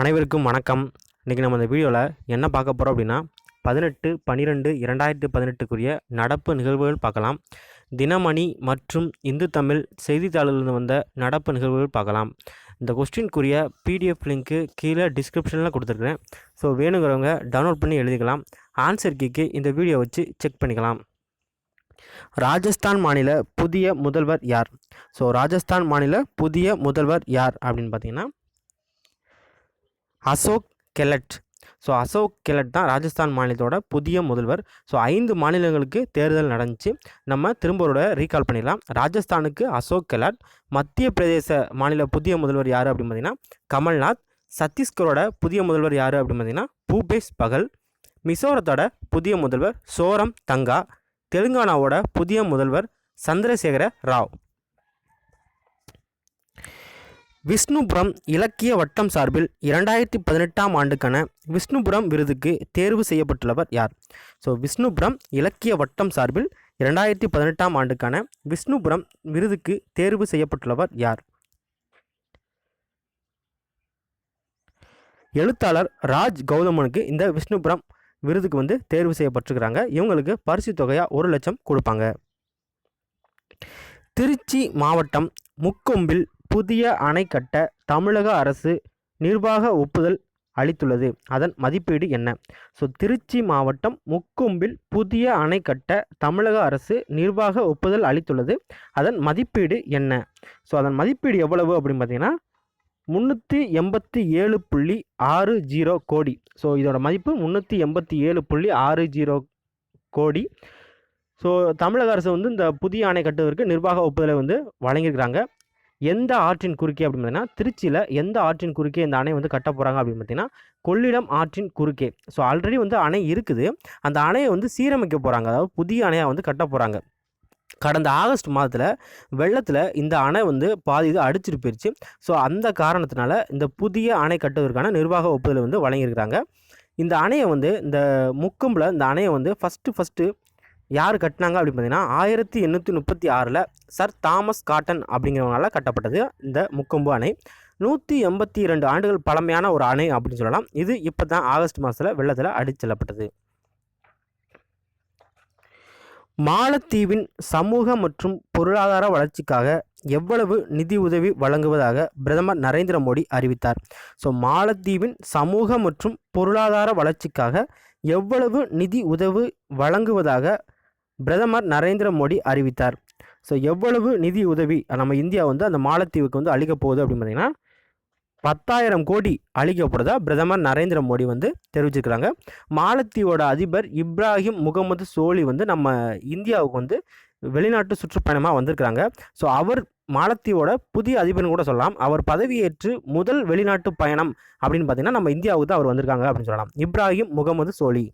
அனைவருக்கும் வணக்கம். இன்றைக்கி நம்ம இந்த வீடியோவில் என்ன பார்க்க போகிறோம் அப்படின்னா பதினெட்டு பன்னிரெண்டு இரண்டாயிரத்து பதினெட்டுக்குரிய நடப்பு நிகழ்வுகள் பார்க்கலாம். தினமணி மற்றும் இந்து தமிழ் செய்தித்தாளிலிருந்து வந்த நடப்பு நிகழ்வுகள் பார்க்கலாம். இந்த கொஸ்டின்குரிய பிடிஎஃப் லிங்க்கு கீழே டிஸ்கிரிப்ஷனில் கொடுத்துருக்குறேன். ஸோ வேணுங்கிறவங்க டவுன்லோட் பண்ணி எழுதிக்கலாம். ஆன்சர் கீக்கு இந்த வீடியோ வச்சு செக் பண்ணிக்கலாம். ராஜஸ்தான் மாநில புதிய முதல்வர் யார்? ஸோ ராஜஸ்தான் மாநில புதிய முதல்வர் யார் அப்படின்னு பார்த்தீங்கன்னா அசோக் கெலட். ஸோ அசோக் கெலட் தான் ராஜஸ்தான் மாநிலத்தோட புதிய முதல்வர். ஸோ ஐந்து மாநிலங்களுக்கு தேர்தல் நடந்துச்சு. நம்ம திரும்பவோட ரீகால் பண்ணிடலாம். ராஜஸ்தானுக்கு அசோக் கெலட் மத்திய பிரதேச மாநில புதிய முதல்வர் யார் அப்படின்னு பார்த்தீங்கன்னா கமல்நாத். சத்தீஸ்கரோட புதிய முதல்வர் யார் அப்படின்னு பார்த்தீங்கன்னா பூபேஷ் பகல். மிசோரத்தோட புதிய முதல்வர் சோரம் தங்கா. தெலுங்கானாவோட புதிய முதல்வர் சந்திரசேகர ராவ். விஷ்ணுபுரம் இலக்கிய வட்டம் சார்பில் இரண்டாயிரத்தி பதினெட்டாம் ஆண்டுக்கான விஷ்ணுபுரம் விருதுக்கு தேர்வு செய்யப்பட்டுள்ளவர் யார்? ஸோ விஷ்ணுபுரம் இலக்கிய வட்டம் சார்பில் இரண்டாயிரத்தி பதினெட்டாம் ஆண்டுக்கான விஷ்ணுபுரம் விருதுக்கு தேர்வு செய்யப்பட்டுள்ளவர் யார்? எழுத்தாளர் ராஜ் கௌதமனுக்கு இந்த விஷ்ணுபுரம் விருதுக்கு வந்து தேர்வு செய்யப்பட்டிருக்கிறாங்க. இவங்களுக்கு பரிசு தொகையாக ஒரு லட்சம் கொடுப்பாங்க. திருச்சி மாவட்டம் முக்கொம்பில் புதிய அணை கட்ட தமிழக அரசு நிர்வாக ஒப்புதல் அளித்துள்ளது. அதன் மதிப்பீடு என்ன? ஸோ திருச்சி மாவட்டம் முக்கொம்பில் புதிய அணை கட்ட தமிழக அரசு நிர்வாக ஒப்புதல் அளித்துள்ளது. அதன் மதிப்பீடு என்ன? ஸோ அதன் மதிப்பீடு எவ்வளவு அப்படின்னு பார்த்தீங்கன்னா முந்நூற்றி எண்பத்தி ஏழு புள்ளி ஆறு ஜீரோ கோடி. ஸோ இதோட மதிப்பு முந்நூற்றி எண்பத்தி ஏழு புள்ளி ஆறு ஜீரோ கோடி. ஸோ தமிழக அரசு வந்து இந்த புதிய அணை கட்டுவதற்கு நிர்வாக ஒப்புதலை வந்து வழங்கியிருக்கிறாங்க. எந்த ஆற்றின் குறுக்கே அப்படின்னு பார்த்தீங்கன்னா திருச்சியில் எந்த ஆற்றின் குறுக்கே இந்த அணை வந்து கட்ட போகிறாங்க அப்படின்னு பார்த்தீங்கன்னா கொள்ளிடம் ஆற்றின் குறுக்கே. ஸோ ஆல்ரெடி வந்து அணை இருக்குது. அந்த அணையை வந்து சீரமைக்க போகிறாங்க அதாவது புதிய அணையாக வந்து கட்ட போகிறாங்க கடந்த ஆகஸ்ட் மாதத்தில் வெள்ளத்தில் இந்த அணை வந்து பாதி இது அடிச்சிட்டு போயிடுச்சு ஸோ அந்த காரணத்தினால இந்த புதிய அணை கட்டுவதற்கான நிர்வாக ஒப்புதலை வந்து வழங்கியிருக்கிறாங்க. இந்த அணையை வந்து இந்த முக்கம்பில் இந்த அணையை வந்து ஃபஸ்ட்டு ஃபஸ்ட்டு யார் கட்டினாங்க அப்படின்னு பார்த்தீங்கன்னா ஆயிரத்தி எண்ணூற்றி முப்பத்தி ஆறில் சர் தாமஸ் காட்டன் அப்படிங்கிறவங்களால கட்டப்பட்டது இந்த முக்கொம்பு அணை. நூற்றி எண்பத்தி இரண்டு ஆண்டுகள் பழமையான ஒரு அணை அப்படின்னு சொல்லலாம். இது இப்போ தான் ஆகஸ்ட் மாதத்தில் வெள்ளத்தில் அடிச்செல்லப்பட்டது மாலத்தீவின் சமூக மற்றும் பொருளாதார வளர்ச்சிக்காக எவ்வளவு நிதி உதவி வழங்குவதாக பிரதமர் நரேந்திர மோடி அறிவித்தார். ஸோ மாலத்தீவின் சமூக மற்றும் பொருளாதார வளர்ச்சிக்காக எவ்வளவு நிதி உதவி வழங்குவதாக பிரதமர் நரேந்திர மோடி அறிவித்தார். ஸோ எவ்வளவு நிதி உதவி நம்ம இந்தியா வந்து அந்த மாலத்தீவுக்கு வந்து அளிக்க போகுது அப்படின்னு பார்த்தீங்கன்னா பத்தாயிரம் கோடி அழிக்கப்படுதா பிரதமர் நரேந்திர மோடி வந்து தெரிவிச்சிருக்கிறாங்க. மாலத்தீவோட அதிபர் இப்ராஹிம் முகமது சோலி வந்து நம்ம இந்தியாவுக்கு வந்து வெளிநாட்டு சுற்றுப்பயணமாக வந்திருக்கிறாங்க. ஸோ அவர் மாலத்தீவோட புதிய அதிபர்னு கூட சொல்லலாம். அவர் பதவியேற்று முதல் வெளிநாட்டு பயணம் அப்படின்னு பார்த்தீங்கன்னா நம்ம இந்தியாவுக்கு தான் அவர் வந்திருக்காங்க அப்படின்னு சொல்லலாம். இப்ராஹிம் முகமது சோலி.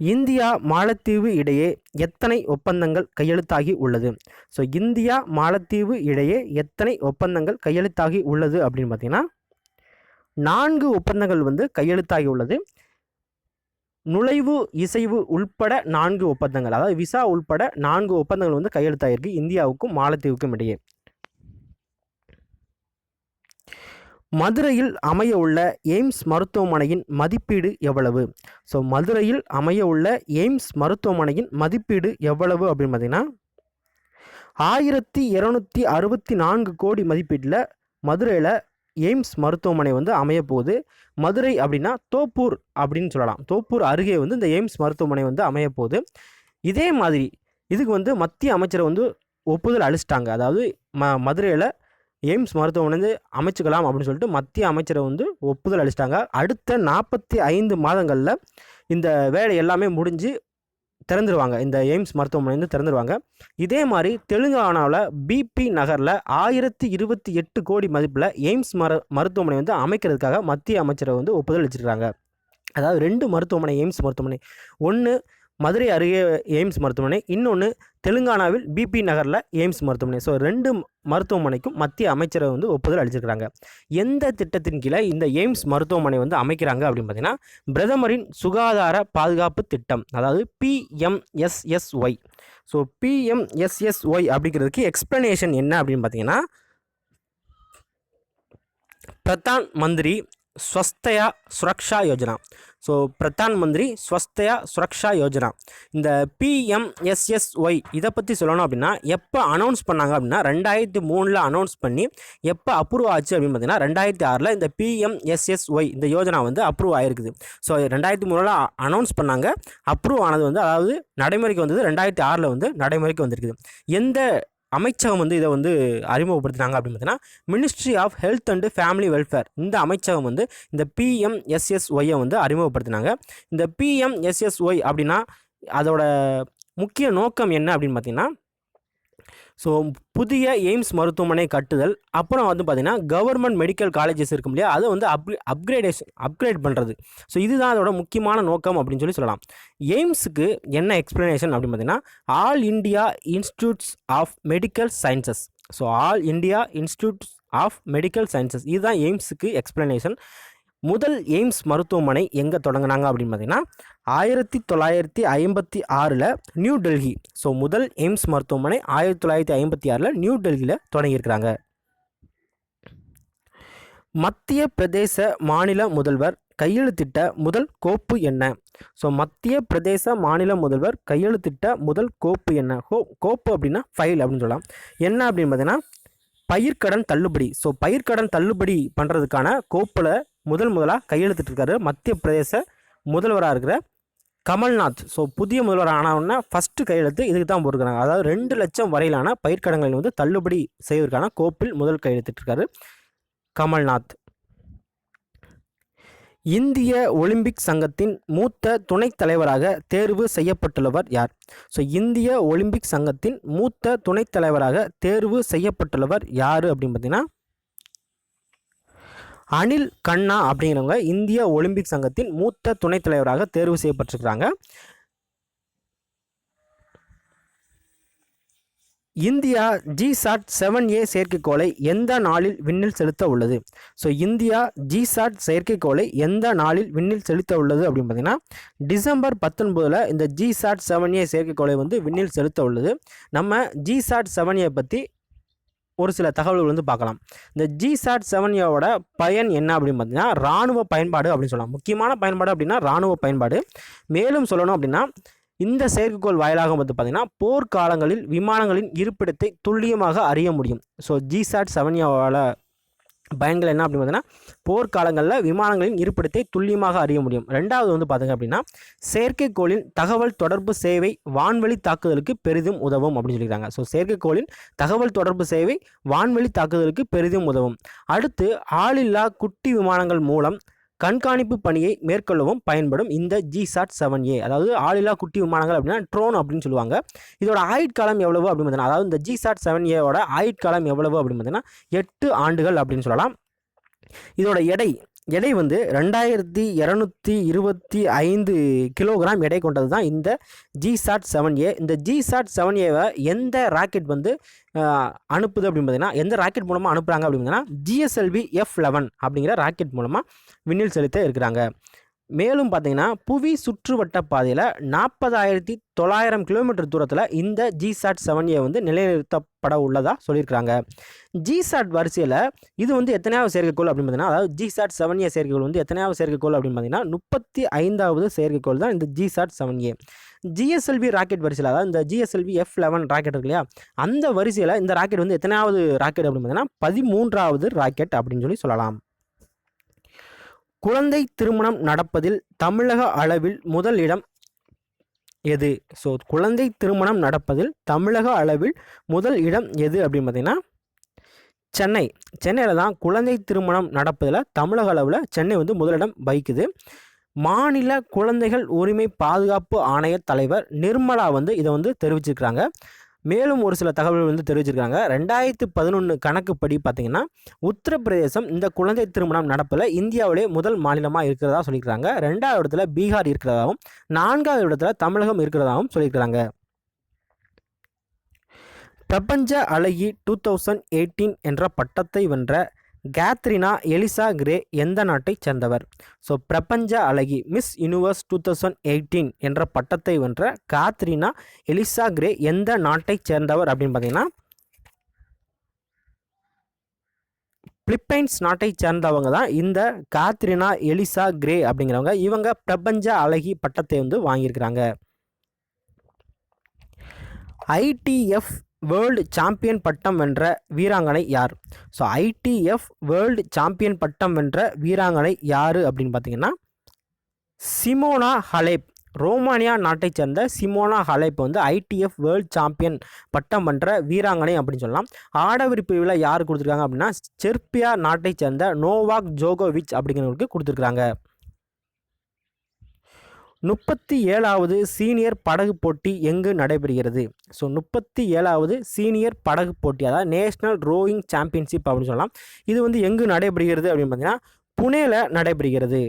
இந்தியா மாலத்தீவு இடையே எத்தனை ஒப்பந்தங்கள் கையெழுத்தாகி உள்ளது? ஸோ இந்தியா மாலத்தீவு இடையே எத்தனை ஒப்பந்தங்கள் கையெழுத்தாகி உள்ளது அப்படின்னு பார்த்தீங்கன்னா நான்கு ஒப்பந்தங்கள் வந்து கையெழுத்தாகி உள்ளது. நுழைவு இசைவு உள்பட நான்கு ஒப்பந்தங்கள் அதாவது விசா உள்பட நான்கு ஒப்பந்தங்கள் வந்து கையெழுத்தாகிருக்கு இந்தியாவுக்கும் மாலத்தீவுக்கும் இடையே. மதுரையில் அமைய உள்ள எய்ம்ஸ் மருத்துவமனையின் மதிப்பீடு எவ்வளவு? ஸோ மதுரையில் அமைய உள்ள எய்ம்ஸ் மருத்துவமனையின் மதிப்பீடு எவ்வளவு அப்படின்னு பார்த்தீங்கன்னா ஆயிரத்தி இரநூத்தி அறுபத்தி நான்கு கோடி மதிப்பீட்டில் மதுரையில் எய்ம்ஸ் மருத்துவமனை வந்து அமைய போகுது மதுரை அப்படின்னா தோப்பூர் அப்படின்னு சொல்லலாம். தோப்பூர் அருகே வந்து இந்த எய்ம்ஸ் மருத்துவமனை வந்து அமைய போகுது இதே மாதிரி இதுக்கு வந்து மத்திய அமைச்சரை வந்து ஒப்புதல் அளிச்சிட்டாங்க. அதாவது ம மதுரையில் எய்ம்ஸ் மருத்துவமனை வந்து அமைச்சுக்கலாம் அப்படின்னு சொல்லிட்டு மத்திய அமைச்சரை வந்து ஒப்புதல் அளிச்சிட்டாங்க. அடுத்த நாற்பத்தி ஐந்து மாதங்களில் இந்த வேலை எல்லாமே முடிஞ்சு திறந்துருவாங்க. இந்த எய்ம்ஸ் மருத்துவமனை வந்து திறந்துருவாங்க. இதே மாதிரி தெலுங்கானாவில் பிபி நகரில் ஆயிரத்தி இருபத்தி எட்டு கோடி மதிப்பில் எய்ம்ஸ் மரு மருத்துவமனை வந்து அமைக்கிறதுக்காக மத்திய அமைச்சரை வந்து ஒப்புதல் அளிச்சிருக்காங்க. அதாவது ரெண்டு மருத்துவமனை எய்ம்ஸ் மருத்துவமனை. ஒன்று மதுரை அருகே எய்ம்ஸ் மருத்துவமனை இன்னொன்று தெலுங்கானாவில் பிபி நகரில் எய்ம்ஸ் மருத்துவமனை. ஸோ ரெண்டு மருத்துவமனைக்கும் மத்திய அமைச்சரை வந்து ஒப்புதல் அளிச்சிருக்கிறாங்க. எந்த திட்டத்தின் கீழே இந்த எய்ம்ஸ் மருத்துவமனை வந்து அமைக்கிறாங்க அப்படின்னு பார்த்தீங்கன்னா பிரதமரின் சுகாதார பாதுகாப்பு திட்டம் அதாவது பிஎம்எஸ்எஸ்ஒய் ஸோ பிஎம்எஸ்எஸ்ஒய் அப்படிங்கிறதுக்கு எக்ஸ்ப்ளனேஷன் என்ன அப்படின்னு பார்த்தீங்கன்னா பிரதான் மந்திரி ஸ்வஸ்தயா சுரக்ஷா யோஜனா. ஸோ பிரதான் மந்திரி ஸ்வஸ்தயா சுரக்ஷா யோஜனா. இந்த பிஎம்எஸ்எஸ்ஒய் இதை பற்றி சொல்லணும் அப்படின்னா எப்போ அனௌன்ஸ் பண்ணாங்க அப்படின்னா ரெண்டாயிரத்தி மூணில் அனௌன்ஸ் பண்ணி எப்போ அப்ரூவ் ஆச்சு அப்படின்னு பார்த்தீங்கன்னா ரெண்டாயிரத்தி ஆறில் இந்த பிஎம்எஸ்எஸ்ஒய் இந்த யோஜனா வந்து அப்ரூவ் ஆயிருக்குது. ஸோ ரெண்டாயிரத்தி மூணில் அனௌன்ஸ் பண்ணாங்க. அப்ரூவ் ஆனது வந்து அதாவது நடைமுறைக்கு வந்தது ரெண்டாயிரத்தி ஆறில் வந்து நடைமுறைக்கு வந்திருக்குது. எந்த அமைச்சகம் வந்து இதை வந்து அறிமுகப்படுத்தினாங்க அப்படின்னு பார்த்தீங்கன்னா ministry of health and family welfare இந்த அமைச்சகம் வந்து இந்த பிஎம்எஸ்எஸ்ஒய்யை வந்து அறிமுகப்படுத்தினாங்க. இந்த பிஎம்எஸ்எஸ்ஒய் அப்படின்னா அதோட முக்கிய நோக்கம் என்ன அப்படின்னு பார்த்தீங்கன்னா ஸோ புதிய எய்ம்ஸ் மருத்துவமனை கட்டுதல் அப்புறம் வந்து பார்த்திங்கன்னா கவர்மெண்ட் மெடிக்கல் காலேஜஸ் இருக்கும் இல்லையா? அதை வந்து அப் அப்கிரேடேஷன் அப்கிரேட் பண்ணுறது ஸோ இதுதான் அதோட முக்கியமான நோக்கம் அப்படின்னு சொல்லி சொல்லலாம். எய்ம்ஸுக்கு என்ன எக்ஸ்ப்ளனேஷன் அப்படின்னு பார்த்தீங்கன்னா all India institutes of medical sciences so all India institutes of medical sciences இதுதான் எய்ம்ஸுக்கு எக்ஸ்ப்ளனேஷன் முதல் எய்ம்ஸ் மருத்துவமனை எங்கே தொடங்கினாங்க அப்படின்னு பார்த்தீங்கன்னா ஆயிரத்தி தொள்ளாயிரத்தி ஐம்பத்தி ஆறில் நியூ டெல்லி ஸோ முதல் எய்ம்ஸ் மருத்துவமனை ஆயிரத்தி தொள்ளாயிரத்தி ஐம்பத்தி ஆறில் நியூ டெல்லியில் தொடங்கியிருக்கிறாங்க. மத்திய பிரதேச மாநில முதல்வர் கையெழுத்திட்ட முதல் கோப்பு என்ன? ஸோ மத்திய பிரதேச மாநில முதல்வர் கையெழுத்திட்ட முதல் கோப்பு என்ன? கோ கோப்பு அப்படின்னா ஃபைல் அப்படின்னு சொல்லலாம். என்ன அப்படின்னு பார்த்தீங்கன்னா பயிர்க்கடன் தள்ளுபடி. ஸோ பயிர்க்கடன் தள்ளுபடி பண்ணுறதுக்கான கோப்பில் முதல் முதலாக கையெழுத்திட்டிருக்காரு மத்திய பிரதேச முதல்வராக இருக்கிற கமல்நாத். ஸோ புதிய முதல்வர் ஆனவுடனே ஃபஸ்ட்டு கையெழுத்து இதுக்கு தான் போட்டிருக்காங்க. அதாவது ரெண்டு லட்சம் வரையிலான பயிர்க்கடன்களை வந்து தள்ளுபடி செய்வதற்கான கோப்பில் முதல் கையெழுத்திட்டிருக்காரு கமல்நாத். இந்திய ஒலிம்பிக் சங்கத்தின் மூத்த துணைத் தலைவராக தேர்வு செய்யப்பட்டுள்ளவர் யார்? ஸோ இந்திய ஒலிம்பிக் சங்கத்தின் மூத்த துணைத் தலைவராக தேர்வு செய்யப்பட்டுள்ளவர் யார் அப்படின்னு பார்த்தீங்கன்னா அனில் கண்ணா அப்படிங்கிறவங்க இந்திய ஒலிம்பிக் சங்கத்தின் மூத்த துணைத் தலைவராக தேர்வு செய்யப்பட்டிருக்கிறாங்க. இந்தியா ஜிசாட் செவன் ஏ செயற்கைக்கோளை எந்த நாளில் விண்ணில் செலுத்த உள்ளது? ஸோ இந்தியா ஜிசாட் செயற்கைக்கோளை எந்த நாளில் விண்ணில் செலுத்த உள்ளது அப்படின்னு பார்த்தீங்கன்னா டிசம்பர் பத்தொன்பதில் இந்த ஜிசாட் செவன் ஏ செயற்கைக்கோளை வந்து விண்ணில் செலுத்த உள்ளது. நம்ம ஜிசாட் செவன் ஏ பற்றி ஒரு சில தகவல்கள் வந்து பார்க்கலாம். இந்த ஜிசாட் செவன் ஏவோட பயன் என்ன அப்படின்னு பார்த்தீங்கன்னா இராணுவ பயன்பாடு அப்படின்னு சொல்லலாம். முக்கியமான பயன்பாடு அப்படின்னா இராணுவ பயன்பாடு. மேலும் சொல்லணும் அப்படின்னா இந்த செயற்கைக்கோள் வாயிலாக வந்து பார்த்திங்கன்னா போர்க்காலங்களில் விமானங்களின் இருப்பிடத்தை துல்லியமாக அறிய முடியும். ஸோ ஜிசாட் செவன்யாவால் பயன்கள் என்ன அப்படின்னு பார்த்தீங்கன்னா போர்க்காலங்களில் விமானங்களின் இருப்பிடத்தை துல்லியமாக அறிய முடியும். ரெண்டாவது வந்து பார்த்திங்க அப்படின்னா செயற்கைக்கோளின் தகவல் தொடர்பு சேவை வான்வெளி தாக்குதலுக்கு பெரிதும் உதவும் அப்படின்னு சொல்லியிருக்காங்க. ஸோ செயற்கைக்கோளின் தகவல் தொடர்பு சேவை வான்வெளி தாக்குதலுக்கு பெரிதும் உதவும். அடுத்து ஆளில்லா குட்டி விமானங்கள் மூலம் கண்காணிப்பு பணியை மேற்கொள்ளவும் பயன்படும் இந்த ஜிசாட் செவன் ஏ அதாவது ஆளில்லா குட்டி விமானங்கள் அப்படின்னா ட்ரோன் அப்படின்னு சொல்லுவாங்க. இதோட ஆயுட்காலம் எவ்வளவு அப்படின்னு பார்த்தீங்கன்னா அதாவது இந்த ஜிசாட் செவன் ஏவோட ஆயுட்காலம் எவ்வளவு அப்படின்னு பார்த்தீங்கன்னா எட்டு ஆண்டுகள் அப்படின்னு சொல்லலாம். இதோட எடை எடை வந்து ரெண்டாயிரத்தி இரநூத்தி இருபத்தி ஐந்து கிலோகிராம் எடை கொண்டது தான் இந்த ஜி சாட் செவன் ஏ இந்த ஜி சாட் செவன் ஏவை எந்த ராக்கெட் வந்து அனுப்புது அப்படின்னு பார்த்தீங்கன்னா எந்த ராக்கெட் மூலமாக அனுப்புகிறாங்க அப்படின்னு பார்த்தீங்கன்னா ஜிஎஸ்எல்வி எஃப் லெவன் அப்படிங்கிற ராக்கெட் மூலமாக விண்ணில் செலுத்த இருக்கிறாங்க. மேலும் பார்த்தீங்கன்னா புவி சுற்றுவட்ட பாதையில் நாற்பதாயிரத்தி தொள்ளாயிரம் கிலோமீட்டர் தூரத்தில் இந்த ஜிசாட் செவன் ஏ வந்து நிலைநிறுத்தப்பட உள்ளதாக சொல்லியிருக்கிறாங்க. ஜிசாட் வரிசையில் இது வந்து எத்தனையாவது செயற்கைக்கோள் அப்படின்னு பார்த்தீங்கன்னா அதாவது ஜிசாட் செவன் ஏ செயற்கைக்கோள் வந்து எத்தனையாவது செயற்கைக்கோள் அப்படின்னு பார்த்தீங்கன்னா முப்பத்தி ஐந்தாவது செயற்கைக்கோள் தான் இந்த GSAT seven A GSLV rocket வரிசையில் அதாவது இந்த ஜிஎஸ்எல்வி எஃப் லெவன் ராக்கெட் இருக்கு இல்லையா அந்த வரிசையில் இந்த ராக்கெட் வந்து எத்தனையாவது ராக்கெட் அப்படின்னு பார்த்தீங்கன்னா பதிமூன்றாவது ராக்கெட் அப்படின்னு சொல்லி சொல்லலாம். குழந்தை திருமணம் நடப்பதில் தமிழக அளவில் முதல் இடம் எது? ஸோ குழந்தை திருமணம் நடப்பதில் தமிழக அளவில் முதல் இடம் எது அப்படின்னு பார்த்தீங்கன்னா சென்னை. சென்னையில் தான் குழந்தை திருமணம் நடப்பதில் தமிழக அளவில் சென்னை வந்து முதலிடம் வகிக்குது. மாநில குழந்தைகள் உரிமை பாதுகாப்பு ஆணைய தலைவர் நிர்மலா வந்து இதை வந்து தெரிவிச்சிருக்கிறாங்க. மேலும் ஒரு சில தகவல்கள் வந்து தெரிவிச்சிருக்காங்க. ரெண்டாயிரத்து பதினொன்று கணக்குப்படி பார்த்தீங்கன்னா உத்தரப்பிரதேசம் இந்த குழந்தை திருமணம் நடப்பில் இந்தியாவிலே முதல் மாநிலமாக இருக்கிறதா சொல்லியிருக்காங்க ரெண்டாவது இடத்துல பீகார் இருக்கிறதாகவும் நான்காவது இடத்துல தமிழகம் இருக்கிறதாகவும் சொல்லியிருக்கிறாங்க. பிரபஞ்ச அழகி டூ தௌசண்ட் எயிட்டீன் என்ற பட்டத்தை வென்ற கேத்ரினா எலிசா கிரே எந்த நாட்டைச் சேர்ந்தவர்? ஸோ பிரபஞ்ச அழகி Miss Universe two thousand eighteen என்ற பட்டத்தை வென்ற காத்ரினா எலிசா கிரே எந்த நாட்டைச் சேர்ந்தவர் அப்படின்னு பார்த்தீங்கன்னா பிலிப்பைன்ஸ் நாட்டை சேர்ந்தவங்க தான் இந்த காத்ரினா எலிசா கிரே அப்படிங்கிறவங்க. இவங்க பிரபஞ்ச அழகி பட்டத்தை வந்து வாங்கியிருக்கிறாங்க. ஐடிஎஃப் வேர்ல்டு சாம்பியன் பட்டம் வென்ற வீராங்கனை யார்? ஸோ ஐடிஎஃப் வேர்ல்டு சாம்பியன் பட்டம் வென்ற வீராங்கனை யார் அப்படின்னு பார்த்தீங்கன்னா சிமோனா ஹலேப். ரோமானியா நாட்டைச் சேர்ந்த சிமோனா ஹலேப் வந்து ஐடிஎஃப் வேர்ல்ட் சாம்பியன் பட்டம் வென்ற வீராங்கனை அப்படின்னு சொல்லலாம். ஆடவர் பிரிவில் யார் கொடுத்துருக்காங்க அப்படின்னா செர்பியா நாட்டைச் சேர்ந்த நோவாக் ஜோகோவிச் அப்படிங்கிறவங்களுக்கு கொடுத்துருக்குறாங்க. முப்பத்தி ஏழாவது சீனியர் படகு போட்டி எங்கு நடைபெறுகிறது? ஸோ முப்பத்தி ஏழாவது சீனியர் படகு போட்டி அதாவது நேஷ்னல் ரோயிங் சாம்பியன்ஷிப் அப்படின்னு சொல்லலாம். இது வந்து எங்கு நடைபெறுகிறது அப்படின்னு பார்த்தீங்கன்னா புனேல நடைபெறுகிறது.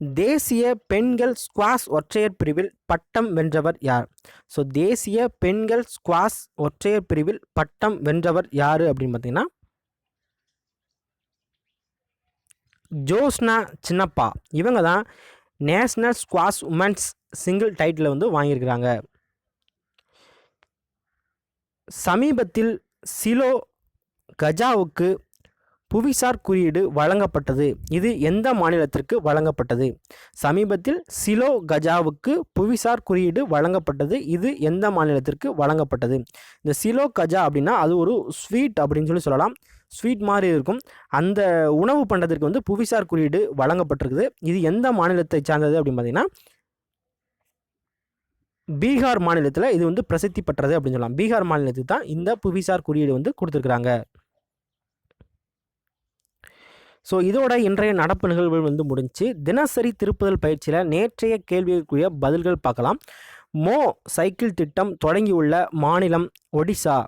தேசிய பெண்கள் ஸ்குவாஷ் ஒற்றையர் பிரிவில் பட்டம் வென்றவர் யார்? ஸோ தேசிய பெண்கள் ஸ்குவாஷ் ஒற்றையர் பிரிவில் பட்டம் வென்றவர் யார் அப்படின்னு பார்த்தீங்கன்னா ஜோஸ்னா சின்னப்பா. இவங்க தான் national squash women's single title வந்து வாங்கியிருக்கிறாங்க. சமீபத்தில் சிலோ கஜாவுக்கு புவிசார் குறியீடு வழங்கப்பட்டது. இது எந்த மாநிலத்திற்கு வழங்கப்பட்டது? சமீபத்தில் சிலோ கஜாவுக்கு புவிசார் குறியீடு வழங்கப்பட்டது. இது எந்த மாநிலத்திற்கு வழங்கப்பட்டது? இந்த சிலோ கஜா அப்படின்னா அது ஒரு ஸ்வீட் அப்படின்னு சொல்லி சொல்லலாம். ஸ்வீட் மாதிரி இருக்கும். அந்த உணவு பண்ணுறதுக்கு வந்து புவிசார் குறியீடு வழங்கப்பட்டிருக்குது. இது எந்த மாநிலத்தை சார்ந்தது அப்படின்னு பார்த்தீங்கன்னா பீகார் மாநிலத்தில் இது வந்து பிரசித்தி பெற்றது அப்படின்னு சொல்லலாம். பீகார் மாநிலத்துக்கு தான் இந்த புவிசார் குறியீடு வந்து கொடுத்துருக்குறாங்க. ஸோ இதோட இன்றைய நடப்பு நிகழ்வுகள் வந்து முடிஞ்சு தினசரி திருப்புதல் பயிற்சியில் நேற்றைய கேள்விக்குரிய பதில்கள் பார்க்கலாம். மோ சைக்கிள் திட்டம் தொடங்கியுள்ள மாநிலம் ஒடிசா.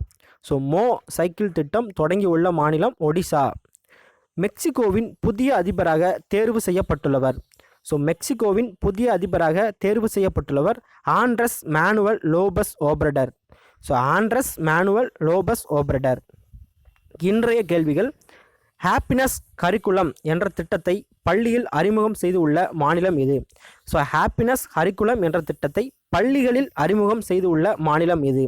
ஸோ மோ சைக்கிள் திட்டம் தொடங்கியுள்ள மாநிலம் ஒடிசா. மெக்சிகோவின் புதிய அதிபராக தேர்வு செய்யப்பட்டுள்ளவர். ஸோ மெக்சிகோவின் புதிய அதிபராக தேர்வு செய்யப்பட்டுள்ளவர் Andres Manuel Lopez Obrador. So Andres Manuel Lopez Obrador. இன்றைய கேள்விகள் ஹாப்பினஸ் கரிக்குலம் என்ற திட்டத்தை பள்ளியில் அறிமுகம் செய்து உள்ள மாநிலம் எது? ஸோ ஹாப்பினஸ் ஹரிக்குலம் என்ற திட்டத்தை பள்ளிகளில் அறிமுகம் செய்து உள்ள மாநிலம் எது?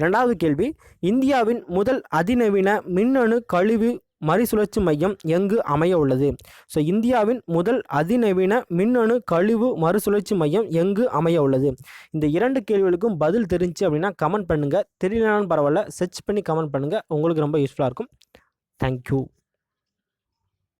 இரண்டாவது கேள்வி இந்தியாவின் முதல் அதிநவீன மின்னணு கழிவு மறுசுழற்சி மையம் எங்கு அமைய உள்ளது? ஸோ இந்தியாவின் முதல் அதிநவீன மின்னணு கழிவு மறுசுழற்சி மையம் எங்கு அமைய உள்ளது? இந்த இரண்டு கேள்விகளுக்கும் பதில் தெரிஞ்சு அப்படின்னா கமெண்ட் பண்ணுங்கள் தெரியலனாலும் பரவாயில்ல. சர்ச் பண்ணி கமெண்ட் பண்ணுங்கள் உங்களுக்கு ரொம்ப யூஸ்ஃபுல்லாக இருக்கும். தேங்க்யூ